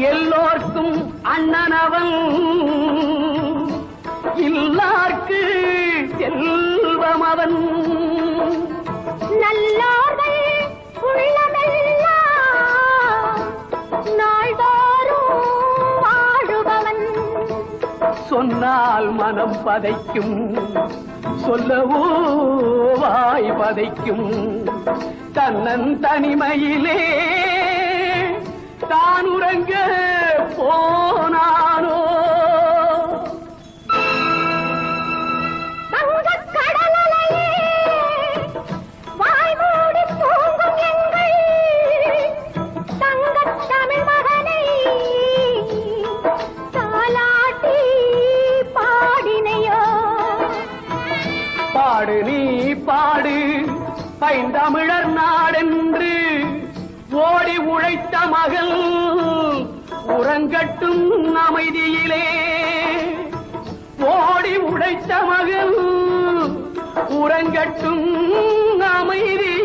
எல்லோர்க்கும் அண்ணனவன். இல்லார்க்கு செல்வம் அவன் நல்லோர்கள் சொன்னால் மனம் பதைக்கும். சொல்லவோ வாய் பதைக்கும். தன்னன் தனிமையிலே தான் உறங்க பாடு நீ பாடு. பைந்தமிழர் நாடென்று ஓடி உழைத்த மகள் உறங்கட்டும் அமைதியிலே. ஓடி உழைத்த மகள் உறங்கட்டும் அமைதியிலே.